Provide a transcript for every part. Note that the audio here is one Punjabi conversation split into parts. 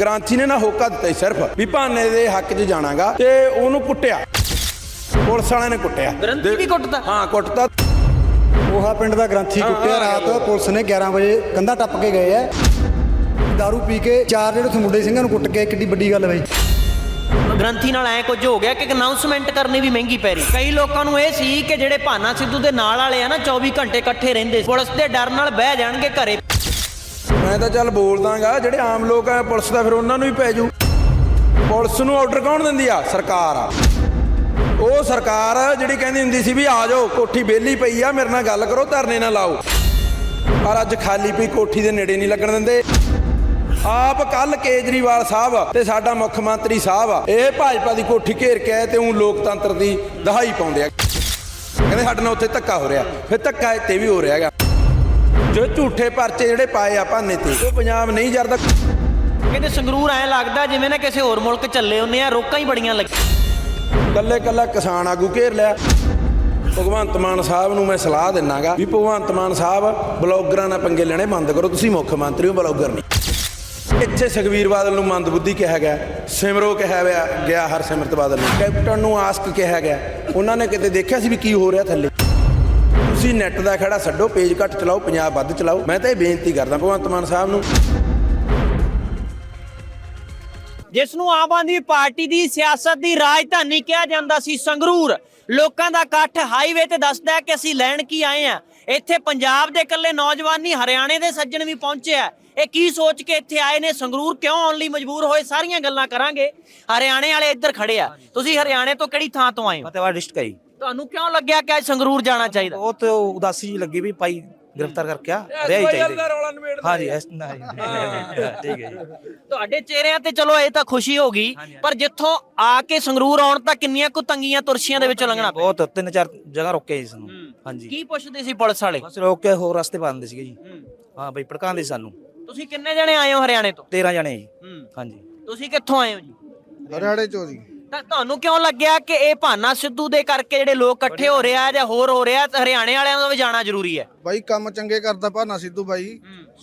ਗ੍ਰਾਂਥੀ ਨੇ ਨਾ ਹੋਕਾ ਦਿੱਤਾ ਸਿਰਫ ਵੀ ਭਾਨੇ ਦੇ ਹੱਕ 'ਚ ਜਾਣਾਗਾ ਤੇ ਉਹਨੂੰ ਕੁੱਟਿਆ। ਪੁਲਿਸ ਵਾਲਿਆਂ ਨੇ ਕੁੱਟਿਆ। ਗ੍ਰੰਥੀ ਵੀ ਕੁੱਟਦਾ? ਹਾਂ ਕੁੱਟਤਾ ਉਹਾ ਪਿੰਡ ਦਾ ਗ੍ਰੰਥੀ ਕੁੱਟਿਆ ਰਾਤ ਪੁਲਿਸ ਨੇ 11 ਵਜੇ ਕੰਧਾ ਟੱਪ ਕੇ ਗਏ ਐ। ਦਾਰੂ ਪੀ ਕੇ ਚਾਰ ਜਿਹੜੇ ਉੱਥੇ ਮੁੰਡੇ ਸਿੰਘਾਂ ਨੂੰ ਕੁੱਟ ਕੇ ਕਿੱਡੀ ਵੱਡੀ ਗੱਲ ਬਈ। ਗ੍ਰੰਥੀ ਨਾਲ ਐ ਕੁਝ ਹੋ ਗਿਆ ਕਿ ਅਨਾਉਂਸਮੈਂਟ ਕਰਨੀ ਵੀ ਮਹਿੰਗੀ ਪੈ ਰਹੀ। ਕਈ ਲੋਕਾਂ ਨੂੰ ਇਹ ਸੀ ਕਿ ਜਿਹੜੇ ਭਾਨਾ ਸਿੱਧੂ ਦੇ ਨਾਲ ਵਾਲੇ ਆ ਨਾ 24 ਘੰਟੇ ਇਕੱਠੇ ਰਹਿੰਦੇ। ਪੁਲਿਸ ਦੇ ਡਰ ਨਾਲ ਬਹਿ ਜਾਣਗੇ ਘਰੇ। ਮੈਂ ਤਾਂ ਚੱਲ ਬੋਲਦਾਗਾ, ਜਿਹੜੇ ਆਮ ਲੋਕ ਆ, ਪੁਲਿਸ ਦਾ ਫਿਰ ਉਹਨਾਂ ਨੂੰ ਹੀ ਪੈ ਜੂ। ਪੁਲਿਸ ਨੂੰ ਆਰਡਰ ਕੌਣ ਦਿੰਦੀ ਆ? ਸਰਕਾਰ ਆ। ਉਹ ਸਰਕਾਰ ਜਿਹੜੀ ਕਹਿੰਦੀ ਹੁੰਦੀ ਸੀ ਵੀ ਆ ਜਾਓ, ਕੋਠੀ ਵਿਹਲੀ ਪਈ ਆ, ਮੇਰੇ ਨਾਲ ਗੱਲ ਕਰੋ, ਧਰਨੇ ਨਾ ਲਾਓ। ਪਰ ਅੱਜ ਖਾਲੀ ਪਈ ਕੋਠੀ ਦੇ ਨੇੜੇ ਨਹੀਂ ਲੱਗਣ ਦਿੰਦੇ। ਆਪ ਕੱਲ ਕੇਜਰੀਵਾਲ ਸਾਹਿਬ ਤੇ ਸਾਡਾ ਮੁੱਖ ਮੰਤਰੀ ਸਾਹਿਬ ਇਹ ਭਾਜਪਾ ਦੀ ਕੋਠੀ ਘੇਰ ਕੇ ਆਏ ਤੇ ਉਹ ਲੋਕਤੰਤਰ ਦੀ ਦਹਾਈ ਪਾਉਂਦੇ ਆ। ਕਹਿੰਦੇ ਸਾਡੇ ਨਾਲ ਉੱਥੇ ਧੱਕਾ ਹੋ ਰਿਹਾ। ਫਿਰ ਧੱਕਾ ਇੱਥੇ ਵੀ ਹੋ ਰਿਹਾ ਹੈਗਾ। ਜੋ ਝੂਠੇ ਪਰਚੇ ਜਿਹੜੇ ਪਾਏ ਆ ਭਾਨੇ ਤੇ ਉਹ ਪੰਜਾਬ ਨਹੀਂ ਜਰਦਾ। ਕਹਿੰਦੇ ਸੰਗਰੂਰ ਐ ਲੱਗਦਾ ਜਿਵੇਂ ਨਾ ਕਿਸੇ ਹੋਰ ਮੁਲਕ ਚੱਲੇ ਹੁੰਨੇ ਆ ਰੋਕਾਂ ਹੀ ਬੜੀਆਂ ਲੱਗੀਆਂ ਕੱਲੇ ਕੱਲਾ ਕਿਸਾਨ ਆਗੂ ਘੇਰ ਲਿਆ। ਭਗਵੰਤ ਮਾਨ ਸਾਹਿਬ ਨੂੰ ਮੈਂ ਸਲਾਹ ਦਿੰਨਾਗਾ ਵੀ ਭਗਵੰਤ ਮਾਨ ਸਾਹਿਬ ਬਲੌਗਰਾਂ ਨਾਲ ਪੰਗੇ ਲੈਣੇ ਬੰਦ ਕਰੋ ਤੁਸੀਂ ਮੁੱਖ ਮੰਤਰੀ ਹੋ ਬਲੌਗਰ ਨਹੀਂ। ਇੱਥੇ ਸੁਖਬੀਰ ਬਾਦਲ ਨੂੰ ਮੰਦਬੁੱਧੀ ਕਿਹਾ ਗਿਆ ਸਿਮਰੋ ਕਿਹਾ ਗਿਆ ਗਿਆ ਹਰਸਿਮਰਤ ਬਾਦਲ ਨੂੰ। ਕੈਪਟਨ ਨੂੰ ਆਸਕ ਕਿਹਾ ਗਿਆ। ਉਹਨਾਂ ਨੇ ਕਿਤੇ ਦੇਖਿਆ ਸੀ ਵੀ ਕੀ ਹੋ ਰਿਹਾ ਥੱਲੇ? ਤੁਸੀਂ ਨੈਟ ਦਾ ਖੜਾ ਛੱਡੋ ਪੇਜ ਘੱਟ ਚਲਾਓ ਪੰਜਾਬ ਵੱਧ ਚਲਾਓ। ਮੈਂ ਤਾਂ ਇਹ ਬੇਨਤੀ ਕਰਦਾ ਭਗਵੰਤ ਮਾਨ ਸਾਹਿਬ ਨੂੰ। ਜਿਸ ਨੂੰ ਆਮ ਆਦਮੀ ਪਾਰਟੀ ਦੀ ਸਿਆਸਤ ਦੀ ਰਾਜਧਾਨੀ ਕਿਹਾ ਜਾਂਦਾ ਸੀ ਸੰਗਰੂਰ। ਲੋਕਾਂ ਦਾ ਇਕੱਠ ਹਾਈਵੇ ਤੇ ਦੱਸਦਾ ਕਿ ਅਸੀਂ ਲੈਣ ਕੀ ਆਏ ਆ ਇੱਥੇ ਪੰਜਾਬ ਦੇ ਇਕੱਲੇ ਨੌਜਵਾਨ ਨਹੀਂ ਹਰਿਆਣੇ ਦੇ ਸੱਜਣ ਵੀ ਪਹੁੰਚੇ ਆ। ਇਹ ਕੀ ਸੋਚ ਕੇ ਇੱਥੇ ਆਏ ਨੇ? ਸੰਗਰੂਰ ਕਿਉਂ ਆਉਣ ਲਈ ਮਜਬੂਰ ਹੋਏ? ਸਾਰੀਆਂ ਗੱਲਾਂ ਕਰਾਂਗੇ। ਹਰਿਆਣੇ ਵਾਲੇ ਇੱਧਰ ਖੜੇ ਆ। ਤੁਸੀਂ ਹਰਿਆਣੇ ਤੋਂ ਕਿਹੜੀ ਥਾਂ ਤੋਂ ਆਏ ਹੋ? ਫਤਿਹਵਾੜ ਡਿਸਟ੍ਰਿਕਟ ਹੈ ਜੀ। ਤੁਹਾਨੂੰ ਕਿਉਂ ਲੱਗਿਆ ਕਿ ਅੱਜ ਸੰਗਰੂਰ ਜਾਣਾ ਚਾਹੀਦਾ? ਬਹੁਤ ਉਦਾਸੀ ਜਿਹੀ ਲੱਗੀ ਵੀ ਭਾਈ ਗ੍ਰਿਫਤਾਰ ਕਰਕੇ ਆ ਰਿਹਾ ਹੀ ਚਾਹੀਦਾ ਹਾਂਜੀ ਇਸ ਨਾ ਜੀ ਠੀਕ ਹੈ ਜੀ। ਤੁਹਾਡੇ ਚਿਹਰਿਆਂ ਤੇ ਚਲੋ ਇਹ ਤਾਂ ਖੁਸ਼ੀ ਹੋ ਗਈ ਪਰ ਜਿੱਥੋਂ ਆ ਕੇ ਸੰਗਰੂਰ ਆਉਣ ਤੱਕ ਕਿੰਨੀਆਂ ਕੁ ਤੰਗੀਆਂ ਤੁਰਸ਼ੀਆਂ ਦੇ ਵਿੱਚੋਂ ਲੰਘਣਾ ਪਿਆ? ਬਹੁਤ ਤਿੰਨ ਚਾਰ ਜਗ੍ਹਾ ਰੋਕੇ ਜੀ ਸਾਨੂੰ ਹਾਂਜੀ। ਕੀ ਪੁੱਛਦੇ ਸੀ ਪੁਲਿਸ ਵਾਲੇ? ਬਸ ਰੋਕ ਕੇ ਹੋਰ ਰਸਤੇ ਪਾਉਂਦੇ ਸੀਗੇ ਜੀ। ਹਾਂ। ਬਈ ਭੜਕਾਉਂਦੇ ਸੀ ਸਾਨੂੰ। ਤੁਸੀਂ ਕਿੰਨੇ ਜਣੇ ਆਏ ਹੋ ਹਰਿਆਣੇ ਤੋਂ? 13 ਜਣੇ। ਜੀ ਹੂੰ। ਹਾਂਜੀ। ਤੁਸੀਂ ਕਿੱਥੋਂ ਆਏ ਹੋ ਜੀ? ਹਰਿਆਣੇ ਚੋਂ ਜੀ। ਤਾਂ ਤੁਹਾਨੂੰ ਕਿਉਂ ਲੱਗਿਆ ਕਿ ਇਹ ਭਾਨਾ ਸਿੱਧੂ ਦੇ ਕਰਕੇ ਜਿਹੜੇ ਲੋਕ ਇਕੱਠੇ ਹੋ ਰਿਹਾ ਜਾਂ ਹੋਰ ਹੋ ਰਿਹਾ ਹਰਿਆਣੇ ਵਾਲਿਆਂ ਦਾ ਵੀ ਜਾਣਾ ਜ਼ਰੂਰੀ ਹੈ? ਬਾਈ ਕੰਮ ਚੰਗੇ ਕਰਦਾ ਭਾਨਾ ਸਿੱਧੂ ਬਾਈ।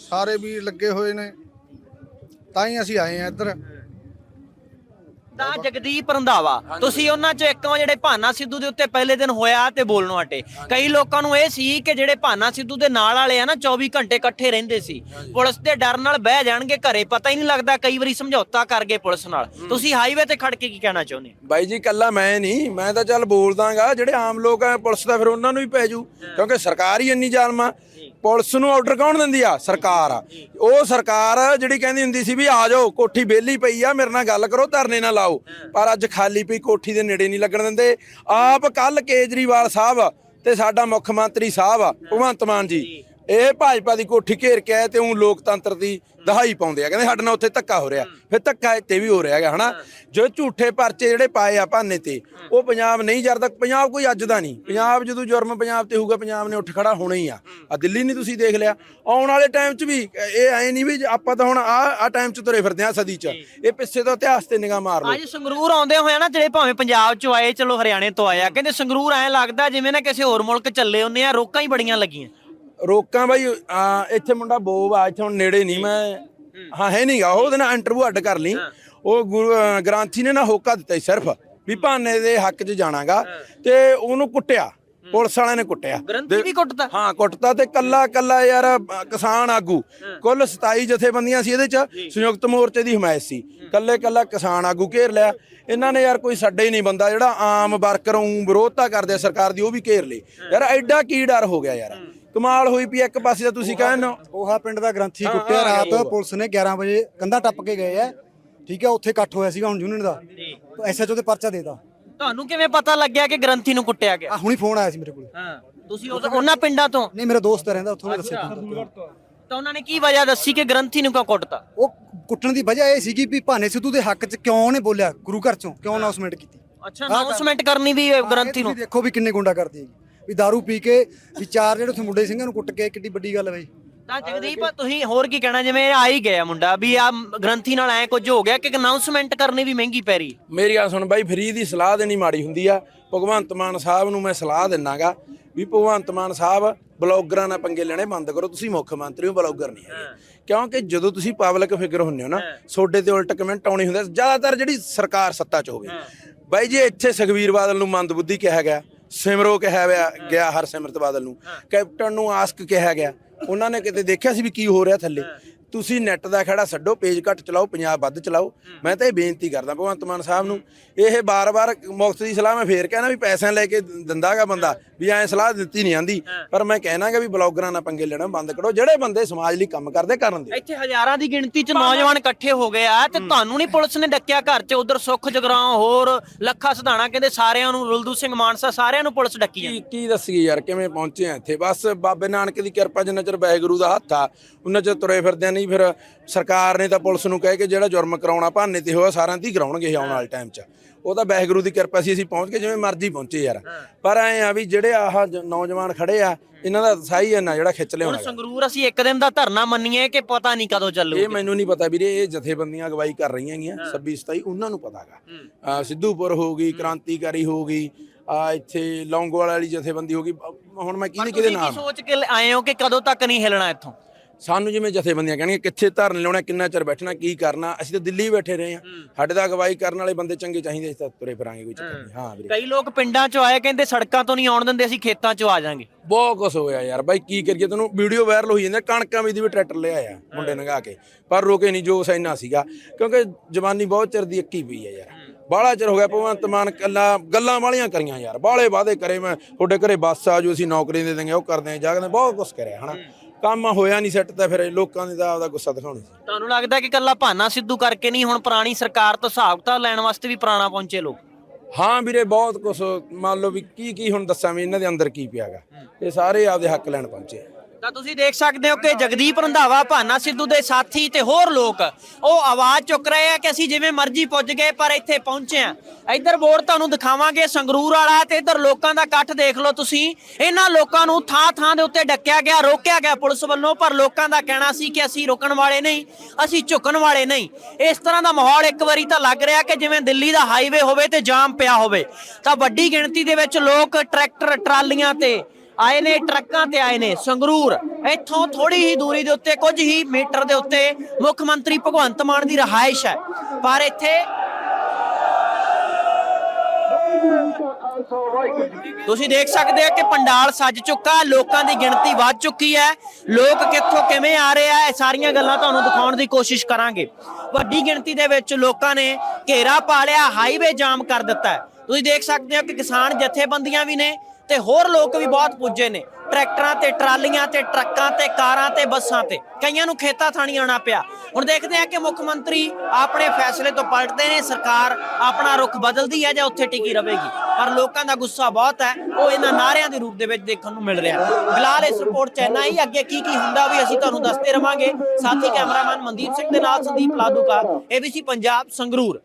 ਸਾਰੇ ਵੀ ਲੱਗੇ ਹੋਏ ਨੇ। ਤਾਂ ਹੀ ਅਸੀਂ ਆਏ ਆ ਇੱਧਰ। ਤਾਂ ਜਗਦੀਪ ਰੰਧਾਵਾ ਤੁਸੀਂ ਉਹਨਾਂ ਚੋਂ ਇੱਕ ਹੋ ਜਿਹੜੇ ਭਾਨਾ ਸਿੱਧੂ ਦੇ ਉੱਤੇ ਪਹਿਲੇ ਦਿਨ ਹੋਇਆ ਤੇ ਬੋਲਣੋਂ ਹਟੇ। ਕਈ ਲੋਕਾਂ ਨੂੰ ਇਹ ਸੀ ਕਿ ਜਿਹੜੇ ਭਾਨਾ ਸਿੱਧੂ ਦੇ ਨਾਲ ਵਾਲੇ ਆ ਨਾ 24 ਘੰਟੇ ਇਕੱਠੇ ਰਹਿੰਦੇ ਸੀ। ਪੁਲਿਸ ਦੇ ਡਰ ਨਾਲ ਬਹਿ ਜਾਣਗੇ ਘਰੇ ਪਤਾ ਹੀ ਨਹੀਂ ਲੱਗਦਾ ਕਈ ਵਾਰੀ ਸਮਝੌਤਾ ਕਰ ਗਏ ਪੁਲਿਸ ਨਾਲ। ਤੁਸੀਂ ਹਾਈਵੇ ਤੇ ਖੜ ਕੇ ਕੀ ਕਹਿਣਾ ਚਾਹੁੰਦੇ? ਬਾਈ ਜੀ ਕੱਲਾ ਮੈਂ ਨਹੀਂ ਮੈਂ ਤਾਂ ਚੱਲ ਬੋਲਦਾਗਾ ਜਿਹੜੇ ਆਮ ਲੋਕ ਆ ਪੁਲਿਸ ਦਾ ਫਿਰ ਉਹਨਾਂ ਨੂੰ ਹੀ ਪੈ ਜੂ ਕਿਉਂਕਿ ਸਰਕਾਰ ਹੀ ਇੰਨੀ ਜ਼ਾਲਮਾ। ਪੁਲਿਸ ਨੂੰ ਆਰਡਰ ਕੌਣ ਦਿੰਦੀ ਆ? ਸਰਕਾਰ। ਆ ਉਹ ਸਰਕਾਰ ਜਿਹੜੀ ਕਹਿੰਦੀ ਹੁੰਦੀ ਸੀ ਵੀ ਆ ਜਾਓ, ਕੋਠੀ ਵਿਹਲੀ ਪਈ ਆ, ਮੇਰੇ ਨਾਲ ਗੱਲ ਕਰੋ, ਧਰਨੇ ਨਾ ਲਾਓ। ਪਰ ਅੱਜ ਖਾਲੀ ਪਈ ਕੋਠੀ ਦੇ ਨੇੜੇ ਨਹੀਂ ਲੱਗਣ ਦਿੰਦੇ। ਆਪ ਕੱਲ ਕੇਜਰੀਵਾਲ ਸਾਹਿਬ ਤੇ ਸਾਡਾ ਮੁੱਖ ਮੰਤਰੀ ਸਾਹਿਬ ਆ, ਭਗਵੰਤ ਮਾਨ ਜੀ। ਇਹ ਭਾਜਪਾ ਦੀ ਕੋਠੀ ਘੇਰ ਕੇ ਆਏ ਤੇ ਉਹ ਲੋਕਤੰਤਰ ਦੀ ਦਹਾਈ ਪਾਉਂਦੇ ਆ। ਕਹਿੰਦੇ ਸਾਡੇ ਨਾਲ ਉੱਥੇ ਧੱਕਾ ਹੋ ਰਿਹਾ। ਫਿਰ ਧੱਕਾ ਇੱਥੇ ਵੀ ਹੋ ਰਿਹਾ ਹੈਗਾ, ਹਨਾ? ਜੋ ਝੂਠੇ ਪਰਚੇ ਜਿਹੜੇ ਪਾਏ ਆ ਭਾਨੇ ਤੇ, ਉਹ ਪੰਜਾਬ ਨਹੀਂ ਜਰਦਾ। ਪੰਜਾਬ ਕੋਈ ਅੱਜ ਦਾ ਨਹੀਂ। ਪੰਜਾਬ ਜਦੋਂ ਜੁਰਮ ਪੰਜਾਬ ਤੇ ਹੋਊਗਾ, ਪੰਜਾਬ ਨੇ ਉੱਠ ਖੜਾ ਹੋਣਾ ਹੀ ਆ। ਆ ਦਿੱਲੀ ਨਹੀਂ ਤੁਸੀਂ ਦੇਖ ਲਿਆ। ਆਉਣ ਵਾਲੇ ਟਾਈਮ 'ਚ ਵੀ ਇਹ ਐ ਨਹੀਂ ਵੀ ਆਪਾਂ ਤਾਂ ਹੁਣ ਆ ਆ ਟਾਈਮ 'ਚ ਤੁਰੇ ਫਿਰਦੇ ਆ ਸਦੀ 'ਚ। ਇਹ ਪਿੱਛੇ ਤੋਂ ਇਤਿਹਾਸ ਤੇ ਨਿਗਾਹ ਮਾਰ ਲਓ। ਅੱਜ ਸੰਗਰੂਰ ਆਉਂਦੇ ਹੋਏ ਨਾ, ਜਿਹੜੇ ਭਾਵੇਂ ਪੰਜਾਬ ਚੋਂ ਆਏ, ਚਲੋ ਹਰਿਆਣੇ ਤੋਂ ਆਇਆ ਕਹਿੰਦੇ ਸੰਗਰੂਰ ਐ ਲੱਗਦਾ ਜਿਵੇਂ ਨਾ ਕਿਸੇ ਹੋਰ ਮੁਲਕ ਚੱਲੇ ਹੁੰਨੇ ਆ, ਰੋਕਾਂ ਹੀ ਬੜੀਆਂ ਲੱਗੀਆਂ। ਰੋਕਾਂ ਬਾਈ ਆ, ਇੱਥੇ ਮੁੰਡਾ ਬੋਬ ਆ ਇੱਥੇ ਹੁਣ ਨੇੜੇ ਨਹੀਂ ਮੈਂ ਹਾਂ ਹੈ ਨਹੀਂਗਾ ਉਹਦੇ ਨਾਲ ਇੰਟਰਵਿਊ ਅੱਡ ਕਰ ਲਈ। ਉਹ ਗੁਰੂ- ਅ, ਗ੍ਰਾਂਥੀ ਨੇ ਨਾ ਹੋਕਾ ਦਿੱਤਾ ਸੀ ਸਿਰਫ ਵੀ ਭਾਨੇ ਦੇ ਹੱਕ 'ਚ ਜਾਣਾਗਾ। ਤੇ ਉਹਨੂੰ ਕੁੱਟਿਆ ਪੁਲਿਸ ਵਾਲਿਆਂ ਨੇ ਕੁੱਟਿਆ। ਗ੍ਰੰਥੀ ਵੀ ਕੁੱਟਦਾ? ਹਾਂ ਕੁੱਟਤਾ ਤੇ ਕੱਲਾ ਕੱਲਾ ਯਾਰ ਅ, ਕਿਸਾਨ ਆਗੂ। ਕੁੱਲ 27 ਜਥੇਬੰਦੀਆਂ ਸੀ ਇਹਦੇ ਚ ਸੰਯੁਕਤ ਮੋਰਚੇ ਦੀ ਹਮਾਇਤ ਸੀ। ਕੱਲੇ ਕੱਲਾ ਕਿਸਾਨ ਆਗੂ ਘੇਰ ਲਿਆ। ਇਹਨਾਂ ਨੇ ਯਾਰ ਕੋਈ ਛੱਡੇ ਹੀ ਨਹੀਂ ਬੰਦਾ ਜਿਹੜਾ ਆਮ ਵਰਕਰ ਉਂ ਵਿਰੋਧਤਾ ਕਰਦੇ ਆ ਸਰਕਾਰ ਦੀ ਉਹ ਵੀ ਘੇਰ ਲਈ ਯਾਰ ਐਡਾ ਕੀ ਡਰ ਹੋ ਗਿਆ ਯਾਰ। ਕਮਾਲ ਹੋਈ ਪਈ ਇੱਕ ਪਾਸੇ ਤਾਂ ਤੁਸੀਂ ਕਹਿੰਦੇ ਹੋ ਉਹਾ ਪਿੰਡ ਦਾ ਗ੍ਰੰਥੀ ਕੁੱਟਿਆ ਰਾਤ ਪੁਲਿਸ ਨੇ 11 ਵਜੇ ਕੰਧਾ ਟੱਪ ਕੇ ਗਏ ਐ ਠੀਕ ਹੈ ਉੱਥੇ ਇਕੱਠ ਹੋਇਆ ਸੀਗਾ ਹੁਣ ਯੂਨੀਅਨ ਦਾ। ਐਸਐਚਓ ਤੇ ਪਰਚਾ ਦੇਤਾ। ਤੁਹਾਨੂੰ ਕਿਵੇਂ ਪਤਾ ਲੱਗਿਆ ਕਿ ਗ੍ਰੰਥੀ ਨੂੰ ਕੁੱਟਿਆ ਗਿਆ? ਆ ਹੁਣੀ ਫੋਨ ਆਇਆ ਸੀ ਮੇਰੇ ਕੋਲ। ਹਾਂ ਤੁਸੀਂ ਉਹ- ਉਹਨਾਂ ਪਿੰਡਾਂ ਤੋਂ? ਨਹੀਂ ਮੇਰਾ ਦੋਸਤ ਰਹਿੰਦਾ ਉੱਥੋਂ ਮੈਂ ਦੱਸਿਆ ਤਾਂ ਉਹਨਾਂ ਨੇ ਕੀ ਵਜ੍ਹਾ ਦੱਸੀ ਕਿ ਗ੍ਰੰਥੀ ਨੂੰ ਕਿਉਂ ਕੁੱਟਤਾ? ਉਹ ਕੁੱਟਣ ਦੀ ਵਜ੍ਹਾ ਇਹ ਸੀਗੀ ਵੀ ਭਾਨੇ ਸਿੱਧੂ ਦੇ ਹੱਕ 'ਚ ਕਿਉਂ ਉਹਨੇ ਬੋਲਿਆ ਗੁਰੂ ਘਰ 'ਚੋਂ ਕਿਉਂ ਅਨਾਉਂਸਮੈਂਟ ਕੀਤੀ? ਅੱਛਾ ਅਨਾਉਂਸਮੈਂਟ ਕਰਨੀ ਵੀ ਗ੍ਰੰਥੀ ਨੂੰ? ਦੇਖੋ ਵੀ ਕਿੰਨੇ ਗੁੰਡਾ ਕਰਦੀ ਹੈਗੀ। ਵੀ दारू ਪੀ ਕੇ ਵੀ ਚਾਰ ਜਿਹੜੇ ਉੱਥੇ ਮੁੰਡੇ ਸਿੰਘਾਂ ਨੂੰ ਕੁੱਟ ਕੇ ਕਿੱਡੀ ਵੱਡੀ ਗੱਲ ਹੈ ਬਈ। ਤਾਂ ਜਗਦੀਪ ਤੁਸੀਂ ਹੋਰ ਕੀ ਕਹਿਣਾ ਜਿਵੇਂ ਆ ਹੀ ਗਿਆ ਮੁੰਡਾ ਵੀ ਆ ਗ੍ਰੰਥੀ ਨਾਲ ਐ ਕੁਝ ਹੋ ਗਿਆ ਕਿ ਅਨਾਉਂਸਮੈਂਟ ਕਰਨੀ ਵੀ ਮਹਿੰਗੀ ਪੈ ਰਹੀ? ਮੇਰੀ ਗੱਲ ਸੁਣ ਬਾਈ ਫਰੀ ਦੀ ਸਲਾਹ ਦੇਣੀ ਮਾੜੀ ਹੁੰਦੀ ਆ। ਭਗਵੰਤ ਮਾਨ ਸਾਹਿਬ ਨੂੰ ਮੈਂ ਸਲਾਹ ਦਿੰਨਾਗਾ ਵੀ ਭਗਵੰਤ ਮਾਨ ਸਾਹਿਬ ਬਲੌਗਰਾਂ ਨਾਲ ਪੰਗੇ ਲੈਣੇ ਬੰਦ ਕਰੋ। ਤੁਸੀਂ ਮੁੱਖ ਮੰਤਰੀ ਹੋ ਬਲੌਗਰ ਨਹੀਂ ਹੈਗੇ। ਕਿਉਂਕਿ ਜਦੋਂ ਤੁਸੀਂ ਪਬਲਿਕ ਫਿਗਰ ਹੁੰਦੇ ਹੋ ਨਾ ਤੁਹਾਡੇ ਤੇ ਉਲਟ ਕਮੈਂਟ ਆਉਣੇ ਹੁੰਦੇ। ਜ਼ਿਆਦਾਤਰ ਜਿਹੜੀ ਸਰਕਾਰ ਸੱਤਾ 'ਚ ਹੋਵੇ। ਬਾਈ ਜੀ ਇੱਥੇ ਸੁਖਵੀਰ ਬਾਦਲ ਨੂੰ ਮੰਦਬੁੱਧੀ ਕਿਹਾ ਗਿਆ ਸਿਮਰੋ ਕਿਹਾ ਗਿਆ- ਗਿਆ ਹਰਸਿਮਰਤ ਬਾਦਲ ਨੂੰ। ਕੈਪਟਨ ਨੂੰ ਆਸਕ ਕਿਹਾ ਗਿਆ। ਉਹਨਾਂ ਨੇ ਕਿਤੇ ਦੇਖਿਆ ਸੀ ਵੀ ਕੀ ਹੋ ਰਿਹਾ ਥੱਲੇ? ਤੁਸੀਂ ਨੈਟ ਦਾ ਖੜਾ ਛੱਡੋ ਪੇਜ ਘੱਟ ਚਲਾਓ ਪੰਜਾਬ ਵੱਧ ਚਲਾਓ। ਮੈਂ ਤਾਂ ਇਹ ਬੇਨਤੀ ਕਰਦਾ ਭਗਵੰਤ ਮਾਨ ਸਾਹਿਬ ਨੂੰ ਇਹ ਬਾਰ-ਬਾਰ ਮੁਫਤ ਦੀ ਸਲਾਹ ਮੈਂ ਫੇਰ ਕਹਿਣਾ ਵੀ ਪੈਸਿਆਂ ਲੈ ਕੇ ਦਿੰਦਾਗਾ ਬੰਦਾ ਵੀ ਐਂ ਸਲਾਹ ਦਿੱਤੀ ਨਹੀਂ ਆਂਦੀ। ਪਰ ਮੈਂ ਕਹਿਣਾਗਾ ਵੀ ਬਲੌਗਰਾਂ ਨਾਲ ਪੰਗੇ ਲੈਣਾ ਬੰਦ ਕਰੋ ਜਿਹੜੇ ਬੰਦੇ ਸਮਾਜ ਲਈ ਕੰਮ ਕਰਦੇ ਕਰਨ ਦੇ। ਇੱਥੇ ਹਜ਼ਾਰਾਂ ਦੀ ਗਿਣਤੀ 'ਚ ਨੌਜਵਾਨ ਇਕੱਠੇ ਹੋ ਗਏ ਆ ਤੇ ਤੁਹਾਨੂੰ ਨਹੀਂ ਪੁਲਿਸ ਨੇ ਡੱਕਿਆ ਘਰ 'ਚ ਉਧਰ ਸੁੱਖ ਜਗਰਾਉਂ ਹੋਰ ਲੱਖਾ ਸਧਾਣਾ ਕਹਿੰਦੇ ਸਾਰਿਆਂ ਨੂੰ ਰੁਲਦੂ ਸਿੰਘ ਮਾਨਸਾ ਸਾਰਿਆਂ ਨੂੰ ਪੁਲਿਸ ਡੱਕੀ ਜਾਂਦੀ ਕੀ ਦੱਸੀਏ ਯਾਰ ਕਿਵੇਂ ਪਹੁੰਚੇ ਆ ਇੱਥੇ? ਬਸ ਬਾਬੇ ਨਾਨਕ ਦੀ ਕਿਰਪਾ ਜਿੰਨਾ ਚਿਰ ਵਾਹਿਗੁਰੂ ਦਾ ਹੱਥ ਆ ਉਹਨਾਂ ਚਿਰ ਤੁਰੇ ਫਿਰਦੇ ਆ, ਨਹੀਂ ਫਿਰ ਸਰਕਾਰ ਨੇ ਤਾਂ ਪੁਲਿਸ ਨੂੰ ਕਹਿ ਕੇ ਜਿਹੜਾ ਜੁਰਮ ਕਰਾਉਣਾ ਭਾਨੇ ਤੇ ਹੋਇਆ ਸਾਰਿਆਂ ਦੀ ਕਰਾਉਣਗੇ ਇਹ ਆਉਣ ਵਾਲੇ ਟਾਈਮ 'ਚ। ਉਹ ਤਾਂ ਵਾਹਿਗੁਰੂ ਦੀ ਕਿਰਪਾ ਸੀ ਅਸੀਂ ਪਹੁੰਚ ਕੇ ਜਿਵੇਂ ਮਰਜ਼ੀ ਪਹੁੰਚੇ ਯਾਰ। ਪਰ ਐ ਆ ਵੀ ਜਿਹੜੇ ਆਹ ਜ- ਨੌਜਵਾਨ ਖੜੇ ਆ ਇਹਨਾਂ ਦਾ ਸਹੀ ਇੰਨਾ ਜਿਹੜਾ ਖਿੱਚ ਹੁਣ ਲਿਆਉਣਾ ਸੰਗਰੂਰ ਅਸੀਂ ਇੱਕ ਦਿਨ ਦਾ ਧਰਨਾ ਮੰਨੀਏ ਕਿ ਪਤਾ ਨਹੀਂ ਕਦੋਂ ਇਹ ਚੱਲੂ ਮੈਨੂੰ ਨਹੀਂ ਪਤਾ ਵੀਰੇ ਇਹ ਜਥੇਬੰਦੀਆਂ ਅਗਵਾਈ ਕਰ ਰਹੀਆਂ ਹੈਗੀਆਂ 26 27 ਉਹਨਾਂ ਨੂੰ ਪਤਾਗਾ ਸਿੱਧੂਪੁਰ ਹੋ ਗਈ ਕ੍ਰਾਂਤੀਕਾਰੀ ਹੋ ਗਈ ਆ ਇੱਥੇ ਲੌਂਗੋਵਾਲ ਵਾਲੀ ਜਥੇਬੰਦੀ ਹੋ ਗਈ। ਅ, ਹੁਣ ਮੈਂ ਕਿਹਦੇ ਕਿਹਦੇ ਤੁਸੀਂ ਕੀ ਨਾਮ ਸੋਚ ਕੇ ਆਏ ਹੋ ਕਿ ਕਦੋਂ ਤੱਕ ਨਹੀਂ ਹਿਲਣਾ ਇੱਥੋਂ? ਸਾਨੂੰ ਜਿਵੇਂ ਜਥੇਬੰਦੀਆਂ ਕਹਿਣਗੇ ਕਿੱਥੇ ਧਰਨ ਲਾਉਣਾ ਕਿੰਨਾ ਚਿਰ ਬੈਠਣਾ ਕੀ ਕਰਨਾ ਅਸੀਂ ਤਾਂ ਦਿੱਲੀ ਬੈਠੇ ਰਹੇ ਹਾਂ। ਸਾਡੇ ਦਾ ਅਗਵਾਈ ਕਰਨ ਵਾਲੇ ਬੰਦੇ ਚੰਗੇ ਚਾਹੀਦੇ ਅਸੀਂ ਤਾਂ ਤੁਰੇ ਫਿਰਾਂਗੇ ਕੋਈ ਚੱਕਰ ਨਹੀਂ। ਹਾਂ ਵੀਰੇ। ਕਈ ਲੋਕ ਪਿੰਡਾਂ 'ਚੋਂ ਆਏ ਕਹਿੰਦੇ ਸੜਕਾਂ ਤੋਂ ਨਹੀਂ ਆਉਣ ਦਿੰਦੇ ਅਸੀਂ ਖੇਤਾਂ 'ਚੋਂ ਆ ਜਾਾਂਗੇ। ਬਹੁਤ ਕੁਛ ਹੋਇਆ ਯਾਰ ਬਾਈ ਕੀ ਕਰੀਏ ਤੈਨੂੰ ਵੀਡੀਓ ਵਾਇਰਲ ਹੋਈ ਜਾਂਦੀ ਕਣਕਾਂ ਵੀ ਦੀ ਵੀ ਟਰੈਕਟਰ ਲਿਆ ਆ ਮੁੰਡੇ ਨੰਗਾ ਕੇ। ਪਰ ਰੋਕੇ ਨਹੀਂ ਜੋ ਸੈਨਾ ਸੀਗਾ ਕਿਉਂਕਿ ਜਵਾਨੀ ਬਹੁਤ ਚਿਰ ਦੀ ਅੱਕੀ ਪਈ ਆ ਯਾਰ। ਬਾਹਲਾ ਚਿਰ ਹੋ ਗਿਆ ਭਗਵੰਤ ਮਾਨ ਕੱਲਾ ਗੱਲਾਂ ਵਾਲੀਆਂ ਕਰੀਆਂ ਯਾਰ। ਬਾਹਲੇ ਵਾਅਦੇ ਕਰੇ ਮੈਂ ਤੁਹਾਡੇ ਘਰੇ ਬੱਸ ਆ ਜੋ ਅਸੀਂ ਨੌਕਰੀ ਦੇ ਦੇਂਗੇ ਉਹ ਕਰਦੇ ਆ ਜਾਗਦੇ ਬਹੁਤ ਕੁਛ ਕਰਿਆ ਹਨਾ। ਕੰਮ ਹੋਇਆ ਨਹੀਂ ਸੈੱਟ ਤਾਂ ਫਿਰ ਲੋਕਾਂ ਨੇ ਤਾਂ ਆਪਦਾ ਗੁੱਸਾ ਦਿਖਾਉਣਾ ਸੀ। ਤੁਹਾਨੂੰ ਲੱਗਦਾ ਕਿ ਕੱਲਾ ਭਾਨਾ ਸਿੱਧੂ ਕਰਕੇ ਨਹੀਂ ਹੁਣ ਪੁਰਾਣੀ ਸਰਕਾਰ ਤੋਂ ਹਿਸਾਬ ਕਿਤਾਬ ਲੈਣ ਵਾਸਤੇ ਵੀ ਪੁਰਾਣਾ ਪਹੁੰਚੇ ਲੋਕ? ਹਾਂ ਵੀਰੇ ਬਹੁਤ ਕੁਛ ਮੰਨ ਲਓ ਵੀ ਕੀ ਕੀ ਹੁਣ ਦੱਸਾਂ ਵੀ ਇਹਨਾਂ ਦੇ ਅੰਦਰ ਕੀ ਪਿਆਗਾ। ਇਹ ਸਾਰੇ ਆਪਦੇ ਹੱਕ ਲੈਣ ਪਹੁੰਚੇ ਤਾਂ ਤੁਸੀਂ ਦੇਖ ਸਕਦੇ ਹੋ ਕਿ ਜਗਦੀਪ ਰੰਧਾਵਾ, ਭਾਨਾ ਸਿੱਧੂ ਦੇ ਸਾਥੀ ਤੇ ਹੋਰ ਲੋਕ ਉਹ ਆਵਾਜ਼ ਚੁੱਕ ਰਹੇ ਆ ਕਿ ਅਸੀਂ ਜਿਵੇਂ ਮਰਜ਼ੀ ਪੁੱਜ ਗਏ ਪਰ ਇੱਥੇ ਪਹੁੰਚੇ ਆ। ਇੱਧਰ ਬੋਰਡ ਤੁਹਾਨੂੰ ਦਿਖਾਵਾਂਗੇ ਸੰਗਰੂਰ ਵਾਲਾ ਤੇ ਇੱਧਰ ਲੋਕਾਂ ਦਾ ਇਕੱਠ ਦੇਖ ਲਓ ਤੁਸੀਂ। ਇਹਨਾਂ ਲੋਕਾਂ ਨੂੰ ਥਾਂ ਥਾਂ ਦੇ ਉੱਤੇ ਡੱਕਿਆ ਗਿਆ, ਰੋਕਿਆ ਗਿਆ ਪੁਲਿਸ ਵੱਲੋਂ, ਪਰ ਲੋਕਾਂ ਦਾ ਕਹਿਣਾ ਸੀ ਕਿ ਅਸੀਂ ਰੁਕਣ ਵਾਲੇ ਨਹੀਂ, ਅਸੀਂ ਝੁਕਣ ਵਾਲੇ ਨਹੀਂ। ਇਸ ਤਰ੍ਹਾਂ ਦਾ ਮਾਹੌਲ ਇੱਕ ਵਾਰੀ ਤਾਂ ਲੱਗ ਰਿਹਾ ਕਿ ਜਿਵੇਂ ਦਿੱਲੀ ਦਾ ਹਾਈਵੇ ਹੋਵੇ ਤੇ ਜਾਮ ਪਿਆ ਹੋਵੇ। ਤਾਂ ਵੱਡੀ ਗਿਣਤੀ ਦੇ ਵਿੱਚ ਲੋਕ ਟਰੈਕਟਰ, ਟਰਾਲੀਆਂ ਤੇ ਆਏ ਨੇ, ਟਰੱਕਾਂ ਤੇ ਆਏ ਨੇ, ਸੰਗਰੂਰ। ਇੱਥੋਂ ਥੋੜੀ ਹੀ ਦੂਰੀ ਦੇ ਉੱਤੇ, ਕੁਝ ਹੀ ਮੀਟਰ ਦੇ ਉੱਤੇ ਮੁੱਖ ਮੰਤਰੀ ਭਗਵੰਤ ਮਾਨ ਦੀ ਰਹਾਇਸ਼ ਹੈ। ਪਰ ਇੱਥੇ ਤੁਸੀਂ ਦੇਖ ਸਕਦੇ ਹੋ ਕਿ ਪੰਡਾਲ ਸੱਜ ਚੁੱਕਾ, ਲੋਕਾਂ ਦੀ ਗਿਣਤੀ ਵੱਧ ਚੁੱਕੀ ਹੈ। ਲੋਕ ਕਿੱਥੋਂ ਕਿਵੇਂ ਆ ਰਹੇ ਆ, ਇਹ ਸਾਰੀਆਂ ਗੱਲਾਂ ਤੁਹਾਨੂੰ ਦਿਖਾਉਣ ਦੀ ਕੋਸ਼ਿਸ਼ ਕਰਾਂਗੇ। ਵੱਡੀ ਗਿਣਤੀ ਦੇ ਵਿੱਚ ਲੋਕਾਂ ਨੇ ਘੇਰਾ ਪਾ ਲਿਆ, ਹਾਈਵੇ ਜਾਮ ਕਰ ਦਿੱਤਾ ਤੁਸੀਂ ਦੇਖ ਸਕਦੇ ਹੋ ਕਿ ਕਿਸਾਨ ਜਥੇਬੰਦੀਆਂ ਵੀ ਨੇ ਤੇ ਹੋਰ ਲੋਕ ਵੀ ਬਹੁਤ ਪੁੱਜੇ ਨੇ। ਟਰੈਕਟਰਾਂ ਤੇ, ਟਰਾਲੀਆਂ ਤੇ, ਟਰੱਕਾਂ ਤੇ, ਕਾਰਾਂ ਤੇ, ਬੱਸਾਂ ਤੇ। ਕਈਆਂ ਨੂੰ ਖੇਤਾਂ ਥਾਣੀ ਆਉਣਾ ਪਿਆ। ਹੁਣ ਦੇਖਦੇ ਹਾਂ ਕਿ ਮੁੱਖ ਮੰਤਰੀ ਆਪਣੇ ਫੈਸਲੇ ਤੋਂ ਪਲਟਦੇ ਨੇ। ਸਰਕਾਰ ਆਪਣਾ ਰੁਖ ਬਦਲਦੀ ਹੈ ਜਾਂ ਉੱਥੇ ਟਿਕੀ ਰਹੇਗੀ। ਪਰ ਲੋਕਾਂ ਦਾ ਗੁੱਸਾ ਬਹੁਤ ਹੈ। ਉਹ ਇਹਨਾਂ ਨਾਰਿਆਂ ਦੇ ਰੂਪ ਦੇ ਵਿੱਚ ਦੇਖਣ ਨੂੰ ਮਿਲ ਰਿਹਾ ਫਿਲਹਾਲ ਇਸ ਰਿਪੋਰਟ ਚੈਨਾ ਹੀ। ਅੱਗੇ ਕੀ ਕੀ ਹੁੰਦਾ ਵੀ ਅਸੀਂ ਤੁਹਾਨੂੰ ਦੱਸਦੇ ਰਵਾਂਗੇ। ਸਾਥੀ ਕੈਮਰਾਮੈਨ ਮਨਦੀਪ ਸਿੰਘ ਦੇ ਨਾਲ ਸੰਦੀਪ ਲਾਦੂਕਾ ਏਬੀਸੀ ਪੰਜਾਬ, ਸੰਗਰੂਰ।